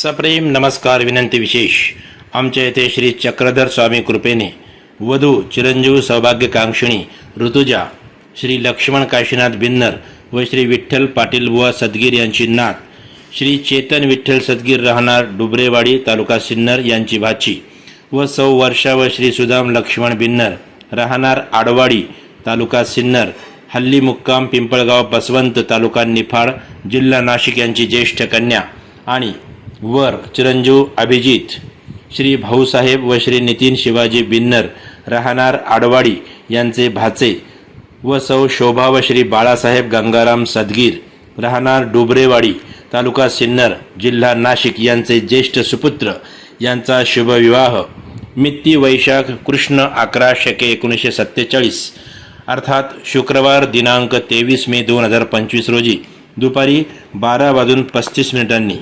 सप्रेम नमस्कार विनंती विशेष. आमच्या येथे श्री चक्रधर स्वामी कृपेने वधू चिरंजीव सौभाग्यकांक्षिणी ऋतुजा श्री लक्ष्मण काशीनाथ बिन्नर व श्री विठ्ठल पाटील बुवा सदगीर यांची नात श्री चेतन विठ्ठल सदगीर राहणार डुबरेवाडी तालुका सिन्नर यांची भाची व सौ वर्षा व श्री सुदाम लक्ष्मण बिन्नर राहणार आडवाडी तालुका सिन्नर हल्ली मुक्काम पिंपळगाव बसवंत तालुका निफाड जिल्हा नाशिक यांची ज्येष्ठ कन्या आणि वर चिरंजीव अभिजित श्री भाऊसाहेब व श्री नितीन शिवाजी बिन्नर राहणार आडवाडी यांचे भाचे व सौ शोभा व श्री बाळासाहेब गंगाराम सदगीर राहणार डुबरेवाडी तालुका सिन्नर जिल्हा नाशिक यांचे ज्येष्ठ सुपुत्र यांचा शुभविवाह. मित्ती वैशाख कृष्ण अकरा शके एकोणीसशे सत्तेचाळीस अर्थात शुक्रवार दिनांक तेवीस मे दोन हजार पंचवीस रोजी दुपारी बारा वाजून पस्तीस मिनिटांनी.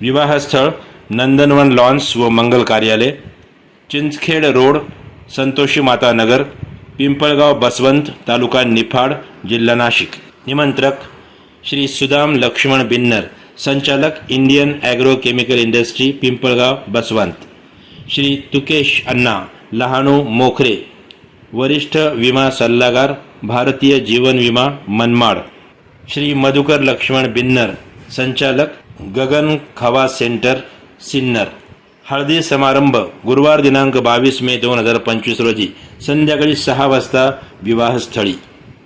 विवाहस्थळ नंदनवन लॉन्स व मंगल कार्यालय चिंचखेड रोड संतोषी माता नगर पिंपळगाव बसवंत तालुका निफाड जिल्हा नाशिक. निमंत्रक श्री सुदाम लक्ष्मण बिन्नर संचालक Indian agro chemical industry Pimpalgaon Baswant. Shri Tukesh Anna Lahanu Mokhare वरिष्ठ विमा सल्लागार भारतीय जीवन विमा मनमाड. श्री मधुकर लक्ष्मण बिन्नर संचालक गगन खवा सेंटर सिन्नर. हळदी समारंभ गुरुवार दिनांक बावीस मे दोन हजार पंचवीस रोजी. संध्याकाळी सहा वाजता विवाहस्थळी.